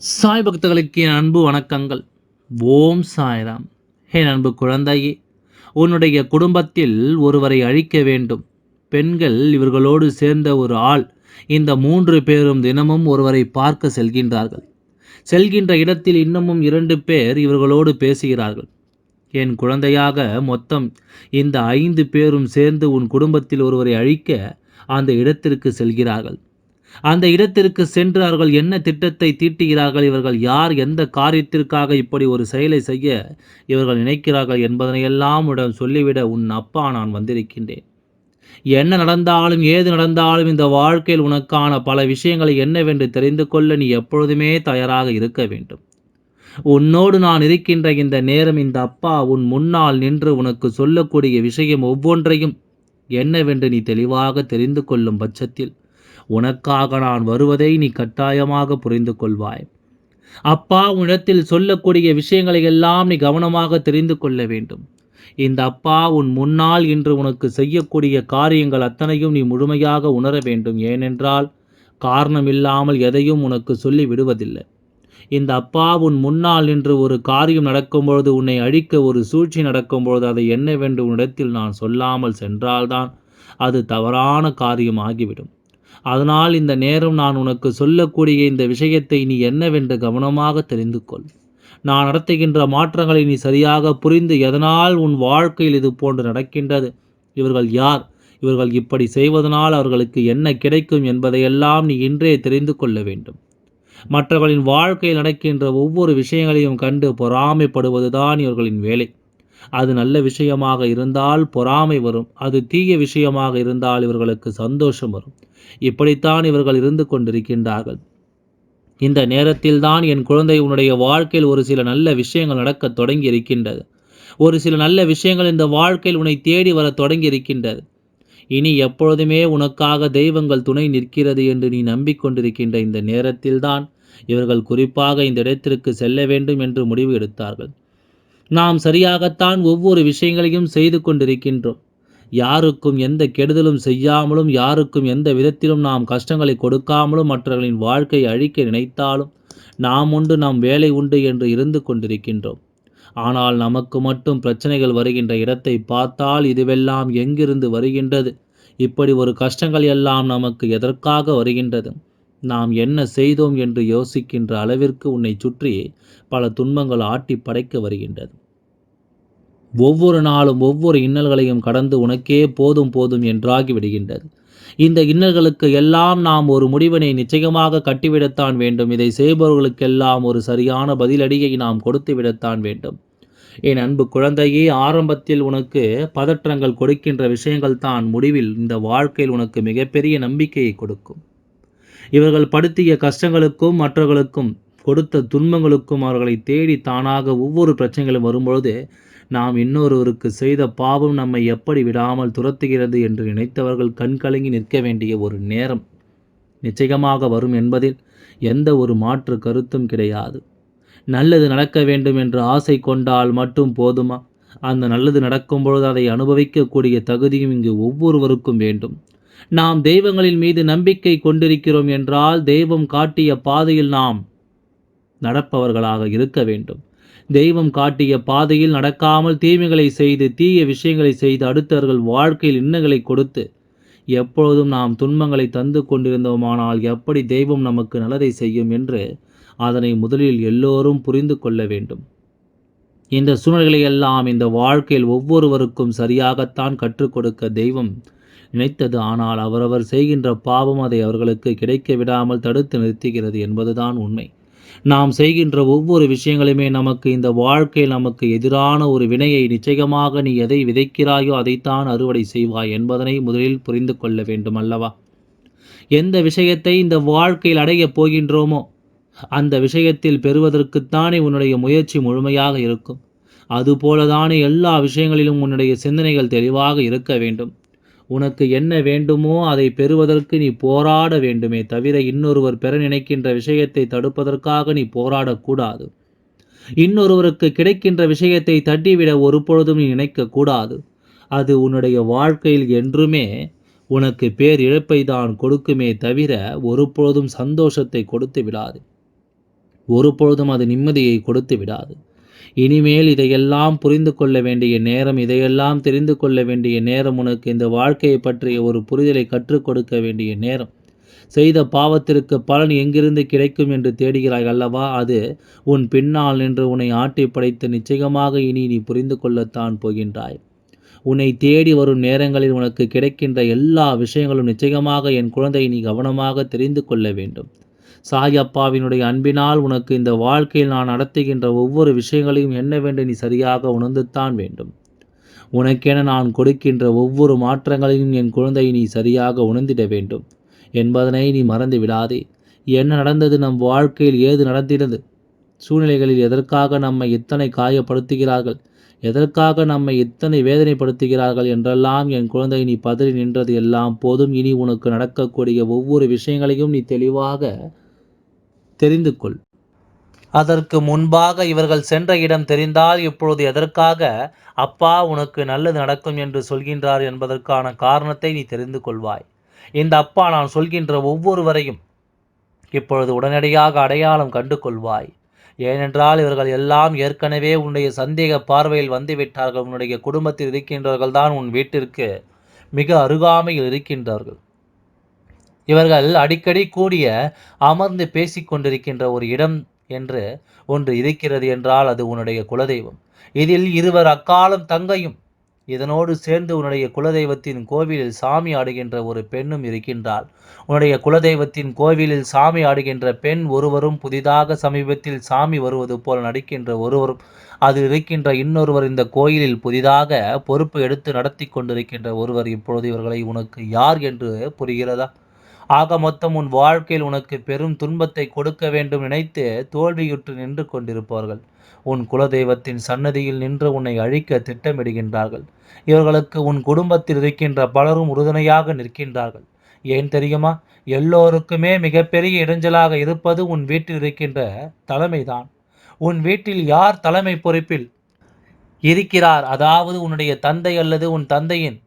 சாய் பக்தர்களுக்கு என் அன்பு வணக்கங்கள். ஓம் சாய்ராம். என் அன்பு குழந்தையே உன்னுடைய குடும்பத்தில் ஒருவரை அழிக்க வேண்டும். பெண்கள் இவர்களோடு சேர்ந்த ஒரு ஆள் இந்த மூன்று பேரும் தினமும் ஒருவரை பார்க்க செல்கின்றார்கள். செல்கின்ற இடத்தில் இன்னமும் இரண்டு பேர் இவர்களோடு பேசுகிறார்கள். என் குழந்தையாக மொத்தம் இந்த ஐந்து பேரும் சேர்ந்து உன் குடும்பத்தில் ஒருவரை அழிக்க அந்த இடத்திற்கு செல்கிறார்கள். அந்த இடத்திற்கு சென்று அவர்கள் என்ன திட்டத்தை தீட்டுகிறார்கள்? இவர்கள் யார்? எந்த காரியத்திற்காக இப்படி ஒரு செயலை செய்ய இவர்கள் நினைக்கிறார்கள் என்பதனையெல்லாம் உடன் சொல்லிவிட உன் அப்பா நான் வந்திருக்கின்றேன். என்ன நடந்தாலும் ஏது நடந்தாலும் இந்த வாழ்க்கையில் உனக்கான பல விஷயங்களை என்னவென்று தெரிந்து கொள்ள நீ எப்பொழுதுமே தயாராக இருக்க வேண்டும். உன்னோடு நான் இருக்கின்ற இந்த நேரம் இந்த அப்பா உன் முன்னால் நின்று உனக்கு சொல்லக்கூடிய விஷயம் ஒவ்வொன்றையும் என்னவென்று நீ தெளிவாக தெரிந்து கொள்ளும் பட்சத்தில் உனக்காக நான் வருவதை நீ கட்டாயமாக புரிந்து கொள்வாய். அப்பா உன்னிடத்தில் சொல்லக்கூடிய விஷயங்களை எல்லாம் நீ கவனமாக தெரிந்து கொள்ள வேண்டும். இந்த அப்பா உன் முன்னால் இன்று உனக்கு செய்யக்கூடிய காரியங்கள் அத்தனையும் நீ முழுமையாக உணர வேண்டும். ஏனென்றால் காரணம் இல்லாமல் எதையும் உனக்கு சொல்லி விடுவதில்லை. இந்த அப்பா உன் முன்னால் நின்று ஒரு காரியம் நடக்கும்பொழுது உன்னை அழிக்க ஒரு சூழ்ச்சி நடக்கும்பொழுது அதை என்னவென்று உன்னிடத்தில் நான் சொல்லாமல் சென்றால்தான் அது தவறான காரியம் ஆகிவிடும். அதனால் இந்த நேரம் நான் உனக்கு சொல்லக்கூடிய இந்த விஷயத்தை நீ என்னவென்று கவனமாக தெரிந்து கொள். நான் நடத்துகின்ற மாற்றங்களை நீ சரியாக புரிந்து எதனால் உன் வாழ்க்கையில் இது போன்று நடக்கின்றது? இவர்கள் யார்? இவர்கள் இப்படி செய்வதனால் அவர்களுக்கு என்ன கிடைக்கும் என்பதையெல்லாம் நீ இன்றே தெரிந்து கொள்ள வேண்டும். மற்றவர்களின் வாழ்க்கையில் நடக்கின்ற ஒவ்வொரு விஷயங்களையும் கண்டு பொறாமைப்படுவதுதான் இவர்களின் வேலை. அது நல்ல விஷயமாக இருந்தால் பொறாமை வரும். அது தீய விஷயமாக இருந்தால் இவர்களுக்கு சந்தோஷம் வரும். இப்படித்தான் இவர்கள் இருந்து கொண்டிருக்கின்றார்கள். இந்த நேரத்தில்தான் என் குழந்தை உன்னுடைய வாழ்க்கையில் ஒரு சில நல்ல விஷயங்கள் நடக்க தொடங்கி இருக்கின்றது ஒரு சில நல்ல விஷயங்கள் இந்த வாழ்க்கையில் உன்னை தேடி வர தொடங்கி இருக்கின்றது இனி எப்பொழுதுமே உனக்காக தெய்வங்கள் துணை நிற்கிறது என்று நீ நம்பிக்கொண்டிருக்கின்ற இந்த நேரத்தில்தான் இவர்கள் குறிப்பாக இந்த இடத்திற்கு செல்ல வேண்டும் என்று முடிவு எடுத்தார்கள். நாம் சரியாகத்தான் ஒவ்வொரு விஷயங்களையும் செய்து கொண்டிருக்கின்றோம். யாருக்கும் எந்த கெடுதலும் செய்யாமலும் யாருக்கும் எந்த விதத்திலும் நாம் கஷ்டங்களை கொடுக்காமலும் மற்றவர்களின் வாழ்க்கை அழிக்க நினைத்தாலும் நாம் உண்டு நாம் வேலை உண்டு என்று இருந்து கொண்டிருக்கின்றோம். ஆனால் நமக்கு மட்டும் பிரச்சனைகள் வருகின்ற இடத்தை பார்த்தால் இதுவெல்லாம் எங்கிருந்து வருகின்றது? இப்படி ஒரு கஷ்டங்கள் எல்லாம் நமக்கு எதற்காக வருகின்றது? நாம் என்ன செய்தோம் என்று யோசிக்கின்ற அளவிற்கு உன்னை சுற்றி பல துன்பங்கள் ஆட்டி படைக்க வருகின்றது. ஒவ்வொரு நாளும் ஒவ்வொரு இன்னல்களையும் கடந்து உனக்கே போதும் போதும் என்றாகி விடுகின்றது. இந்த இன்னல்களுக்கு எல்லாம் நாம் ஒரு முடிவினை நிச்சயமாக கட்டிவிடத்தான் வேண்டும். இதை செய்பவர்களுக்கெல்லாம் ஒரு சரியான பதிலடியை நாம் கொடுத்து விடத்தான் வேண்டும். என் அன்பு குழந்தையே ஆரம்பத்தில் உனக்கு பதற்றங்கள் கொடுக்கின்ற விஷயங்கள் தான் முடிவில் இந்த வாழ்க்கையில் உனக்கு மிகப்பெரிய நம்பிக்கையை கொடுக்கும். இவர்கள் படுத்திய கஷ்டங்களுக்கும் மற்றவர்களுக்கும் கொடுத்த துன்பங்களுக்கும் அவர்களை தேடி தானாக ஒவ்வொரு பிரச்சனைகளும் வரும்பொழுது நாம் இன்னொருவருக்கு செய்த பாவம் நம்மை எப்படி விடாமல் துரத்துகிறது என்று நினைத்தவர்கள் கண்கலங்கி நிற்க வேண்டிய ஒரு நேரம் நிச்சயமாக வரும் என்பதில் எந்த ஒரு மாற்று கருத்தும் கிடையாது. நல்லது நடக்க வேண்டும் என்று ஆசை கொண்டால் மட்டும் போதுமா? அந்த நல்லது நடக்கும் பொழுது அதை அனுபவிக்கக்கூடிய தகுதியும் இங்கு ஒவ்வொருவருக்கும் வேண்டும். நாம் தெய்வங்களின் மீது நம்பிக்கை கொண்டிருக்கிறோம் என்றால் தெய்வம் காட்டிய பாதையில் நாம் நடப்பவர்களாக இருக்க வேண்டும். தெய்வம் காட்டிய பாதையில் நடக்காமல் தீமைகளை செய்து தீய விஷயங்களை செய்து அடுத்தவர்கள் வாழ்க்கையில் இன்னங்களை கொடுத்து எப்பொழுதும் நாம் துன்பங்களை தந்து கொண்டிருந்தோமானால் எப்படி தெய்வம் நமக்கு நல்லதை செய்யும் என்று அதனை முதலில் எல்லோரும் புரிந்து கொள்ள வேண்டும். இந்த சூழ்நிலைகளை எல்லாம் இந்த வாழ்க்கையில் ஒவ்வொருவருக்கும் சரியாகத்தான் கற்றுக் கொடுக்க தெய்வம் நினைத்தது. ஆனால் அவரவர் செய்கின்ற பாவம் அதை அவர்களுக்கு கிடைக்க விடாமல் தடுத்து நிறுத்துகிறது என்பதுதான் உண்மை. நாம் செய்கின்ற ஒவ்வொரு விஷயங்களுமே நமக்கு இந்த வாழ்க்கையில் நமக்கு எதிரான ஒரு வினையை நிச்சயமாக நீ எதை விதைக்கிறாயோ அதைத்தான் அறுவடை செய்வாய் என்பதனை முதலில் புரிந்து கொள்ள வேண்டும் அல்லவா? எந்த விஷயத்தை இந்த வாழ்க்கையில் அடையப் போகின்றோமோ அந்த விஷயத்தில் பெறுவதற்குத்தானே உன்னுடைய முயற்சி முழுமையாக இருக்கும். அதுபோலதானே எல்லா விஷயங்களிலும் உன்னுடைய சிந்தனைகள் தெளிவாக இருக்க வேண்டும். உனக்கு என்ன வேண்டுமோ அதை பெறுவதற்கு நீ போராட வேண்டுமே தவிர இன்னொருவர் பெற நினைக்கின்ற விஷயத்தை தடுப்பதற்காக நீ போராடக்கூடாது. இன்னொருவருக்கு கிடைக்கின்ற விஷயத்தை தட்டிவிட ஒரு பொழுதும் நீ நினைக்கக்கூடாது. அது உன்னுடைய வாழ்க்கையில் என்றுமே உனக்கு பேர் இழப்பை தான் கொடுக்குமே தவிர ஒரு பொழுதும் சந்தோஷத்தை கொடுத்து விடாது. ஒருபொழுதும் அது நிம்மதியை கொடுத்து விடாது. இனிமேல் இதையெல்லாம் புரிந்து கொள்ள வேண்டிய நேரம் இதையெல்லாம் தெரிந்து கொள்ள வேண்டிய நேரம் உனக்கு இந்த வாழ்க்கையை பற்றிய ஒரு புரிதலை கற்றுக் கொடுக்க வேண்டிய நேரம். செய்த பாவத்திற்கு பலன் எங்கிருந்து கிடைக்கும் என்று தேடுகிறாய் அல்லவா? அது உன் பின்னால் நின்று உன்னை ஆட்டி படைத்து நிச்சயமாக இனி நீ புரிந்து கொள்ளத்தான் போகின்றாய். உன்னை தேடி வரும் நேரங்களில் உனக்கு கிடைக்கின்ற எல்லா விஷயங்களும் நிச்சயமாக என் குழந்தை நீ கவனமாக தெரிந்து கொள்ள வேண்டும். சாயப்பாவினுடைய அன்பினால் உனக்கு இந்த வாழ்க்கையில் நான் நடத்துகின்ற ஒவ்வொரு விஷயங்களையும் என்னவென்று நீ சரியாக உணர்ந்துத்தான் வேண்டும். உனக்கென நான் கொடுக்கின்ற ஒவ்வொரு மாற்றங்களையும் என் குழந்தை நீ சரியாக உணர்ந்திட வேண்டும். என்பதனை நீ மறந்து விடாதே. என்ன நடந்தது நம் வாழ்க்கையில்? ஏது நடந்திருந்தது? சூழ்நிலைகளில் எதற்காக நம்மை இத்தனை காயப்படுத்துகிறார்கள்? எதற்காக நம்மை இத்தனை வேதனைப்படுத்துகிறார்கள்? என்றெல்லாம் என் குழந்தை நீ பதறி நின்றது எல்லாம் போதும். இனி உனக்கு நடக்கக்கூடிய ஒவ்வொரு விஷயங்களையும் நீ தெளிவாக தெரிந்து கொள் அதற்கு முன்பாக இவர்கள் சென்ற இடம் தெரிந்தால் இப்பொழுது எதற்காக அப்பா உனக்கு நல்லது நடக்கும் என்று சொல்கின்றார் என்பதற்கான காரணத்தை நீ தெரிந்து கொள்வாய் இந்த அப்பா நான் சொல்கின்ற ஒவ்வொருவரையும் இப்பொழுது உடனடியாக அடையாளம் கண்டு கொள்வாய் ஏனென்றால் இவர்கள் எல்லாம் ஏற்கனவே உன்னுடைய சந்தேக பார்வையில் வந்துவிட்டார்கள். உன்னுடைய குடும்பத்தில் இருக்கின்றவர்கள் தான் உன் வீட்டிற்கு மிக அருகாமையில் இருக்கின்றார்கள். இவர்கள் அடிக்கடி கூடிய அமர்ந்து பேசிக்கொண்டிருக்கின்ற ஒரு இடம் என்று ஒன்று இருக்கிறது என்றால் அது உன்னுடைய குலதெய்வம். இதில் இருவர் அக்காலம் தங்கையும் இதனோடு சேர்ந்து உன்னுடைய குலதெய்வத்தின் கோவிலில் சாமி ஆடுகின்ற ஒரு பெண்ணும் இருக்கின்றாள். உன்னுடைய குலதெய்வத்தின் கோவிலில் சாமி ஆடுகின்ற பெண் ஒருவரும் புதிதாக சமீபத்தில் சாமி வருவது போல் நடிக்கின்ற ஒருவரும் அதில் இருக்கின்ற இன்னொருவர் இந்த கோயிலில் புதிதாக பொறுப்பு எடுத்து நடத்தி கொண்டிருக்கின்ற ஒருவர் இப்பொழுது இவர்களை உனக்கு யார் என்று புரிகிறதா? ஆக மொத்தம் உன் வாழ்க்கையில் உனக்கு பெரும் துன்பத்தை கொடுக்க வேண்டும் நினைத்து தோல்வியுற்று நின்று கொண்டிருப்பார்கள் உன் குலதெய்வத்தின் சன்னதியில் நின்று உன்னை அழிக்க திட்டமிடுகின்றார்கள். இவர்களுக்கு உன் குடும்பத்தில் இருக்கின்ற பலரும் உறுதுணையாக நிற்கின்றார்கள். ஏன் தெரியுமா? எல்லோருக்குமே மிகப்பெரிய இடைஞ்சலாக இருப்பது உன் வீட்டில் இருக்கின்ற தலைமைதான். உன் வீட்டில் யார் தலைமை பொறுப்பில் இருக்கிறார்? அதாவது உன்னுடைய தந்தை அல்லது உன் தந்தையின்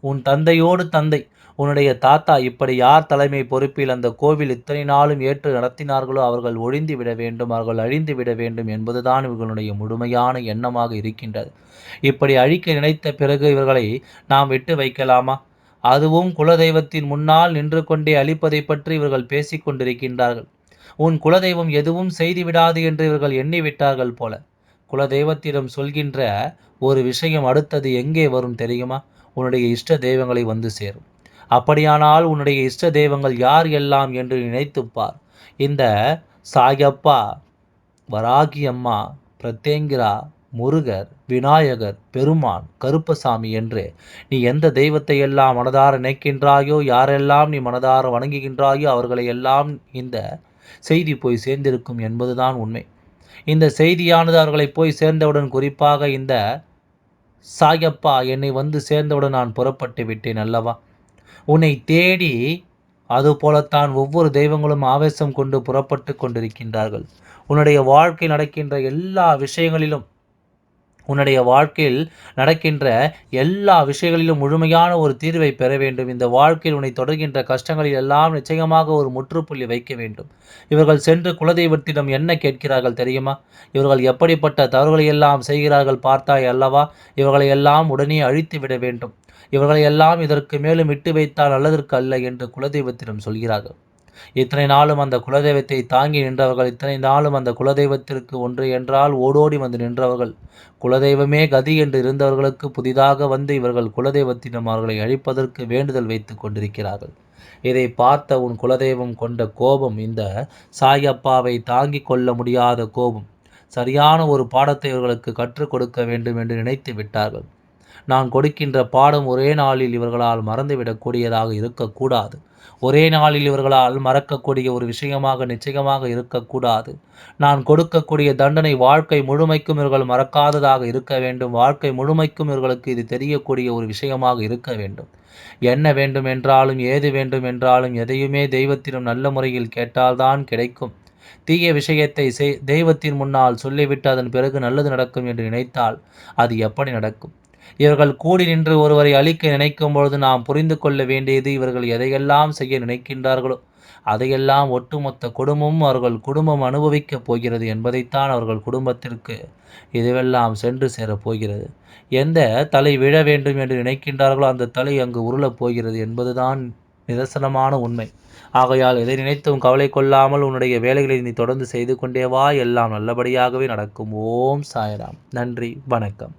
உன் தந்தையோடு தந்தை உன்னுடைய தாத்தா இப்படி யார் தலைமை பொறுப்பில் அந்த கோவில் இத்தனை நாளும் ஏற்று நடத்தினார்களோ அவர்கள் ஒழிந்து விட வேண்டும் அவர்கள் அழிந்து விட வேண்டும் என்பதுதான் இவர்களுடைய முழுமையான எண்ணமாக இருக்கின்றது. இப்படி அழிக்க நினைத்த பிறகு இவர்களை நாம் விட்டு வைக்கலாமா? அதுவும் குலதெய்வத்தின் முன்னால் நின்று கொண்டே அழிப்பதை பற்றி இவர்கள் பேசிக்கொண்டிருக்கின்றார்கள் உன் குலதெய்வம் எதுவும் செய்துவிடாது என்று இவர்கள் எண்ணிவிட்டார்கள் போல. குலதெய்வத்திடம் சொல்கின்ற ஒரு விஷயம் அடுத்தது எங்கே வரும் தெரியுமா? உன்னுடைய இஷ்ட தெய்வங்களை வந்து சேரும். அப்படியானால் உன்னுடைய இஷ்ட தெய்வங்கள் யார் எல்லாம் என்று நினைத்துப்பார் இந்த சாயப்பா வராகி அம்மா பிரத்யங்கிரா முருகர் விநாயகர் பெருமான் கருப்பசாமி என்று நீ எந்த தெய்வத்தை எல்லாம் மனதார நினைக்கின்றாயோ யாரெல்லாம் நீ மனதார வணங்குகின்றாயோ அவர்களை எல்லாம் இந்த செய்தி போய் சேர்ந்திருக்கும் என்பதுதான் உண்மை. இந்த செய்தியானது அவர்களை போய் சேர்ந்தவுடன் குறிப்பாக இந்த சாயப்பா என்னை வந்து சேர்ந்தவுடன் நான் புறப்பட்டு விட்டேன் அல்லவா? உன்னை தேடி அதுபோலத்தான் ஒவ்வொரு தெய்வங்களும் ஆவேசம் கொண்டு புறப்பட்டு கொண்டிருக்கின்றார்கள். உன்னுடைய வாழ்க்கை நடக்கின்ற எல்லா விஷயங்களிலும் உன்னுடைய வாழ்க்கையில் நடக்கின்ற எல்லா விஷயங்களிலும் முழுமையான ஒரு தீர்வை பெற வேண்டும். இந்த வாழ்க்கையில் உன்னை தொடர்கின்ற கஷ்டங்களில் எல்லாம் நிச்சயமாக ஒரு முற்றுப்புள்ளி வைக்க வேண்டும். இவர்கள் சென்று குலதெய்வத்திடம் என்ன கேட்கிறார்கள் தெரியுமா? இவர்கள் எப்படிப்பட்ட தவறுகளை எல்லாம் செய்கிறார்கள் பார்த்தாய் அல்லவா? இவர்களை எல்லாம் உடனே அழித்து விட வேண்டும். இவர்களை எல்லாம் இதற்கு மேலும் இட்டு வைத்தால் நல்லதற்கு அல்ல என்று குலதெய்வத்திடம் சொல்கிறார்கள். இத்தனை நாளும் அந்த குலதெய்வத்தை தாங்கி நின்றவர்கள் இத்தனை நாளும் அந்த குலதெய்வத்திற்கு ஒன்று என்றால் ஓடோடி வந்து நின்றவர்கள். குலதெய்வமே கதி என்று இருந்தவர்களுக்கு புதிதாக வந்து இவர்கள் குலதெய்வத்திடம் அவர்களை அழிப்பதற்கு வேண்டுதல் வைத்து கொண்டிருக்கிறார்கள். இதை பார்த்த உன் குலதெய்வம் கொண்ட கோபம் இந்த சாயப்பாவை தாங்கிக் கொள்ள முடியாத கோபம். சரியான ஒரு பாடத்தை இவர்களுக்கு கற்றுக் கொடுக்க வேண்டும் என்று நினைத்து விட்டார்கள். நான் கொடுக்கின்ற பாடம் ஒரே நாளில் இவர்களால் மறந்துவிடக்கூடியதாக இருக்கக்கூடாது. ஒரே நாளில் இவர்களால் மறக்கக்கூடிய ஒரு விஷயமாக நிச்சயமாக இருக்கக்கூடாது. நான் கொடுக்கக்கூடிய தண்டனை வாழ்க்கை முழுமைக்கும் இவர்கள் மறக்காததாக இருக்க வேண்டும். வாழ்க்கை முழுமைக்கும் இவர்களுக்கு இது தெரியக்கூடிய ஒரு விஷயமாக இருக்க வேண்டும். என்ன வேண்டும் என்றாலும் ஏது வேண்டும் என்றாலும் எதையுமே தெய்வத்திடம் நல்ல முறையில் கேட்டால்தான் கிடைக்கும். தீய விஷயத்தை செய் தெய்வத்தின் முன்னால் சொல்லிவிட்டு அதன் பிறகு நல்லது நடக்கும் என்று நினைத்தால் அது எப்படி நடக்கும்? இவர்கள் கூடி நின்று ஒருவரை அழிக்க நினைக்கும் பொழுது நாம் புரிந்து கொள்ள வேண்டியது இவர்கள் எதையெல்லாம் செய்ய நினைக்கின்றார்களோ அதையெல்லாம் ஒட்டுமொத்த குடும்பமும் அவர்கள் குடும்பம் அனுபவிக்கப் போகிறது என்பதைத்தான் அவர்கள் குடும்பத்திற்கு இதுவெல்லாம் சென்று சேரப் போகிறது. எந்த தலை விழ வேண்டும் என்று நினைக்கின்றார்களோ அந்த தலை அங்கு உருளப் போகிறது என்பதுதான் நிதர்சனமான உண்மை. ஆகையால் எதை நினைத்தும் கவலை கொள்ளாமல் உன்னுடைய வேலைகளை நீ தொடர்ந்து செய்து கொண்டே வா எல்லாம் நல்லபடியாகவே நடக்கும். ஓம் சாய்ராம். நன்றி வணக்கம்.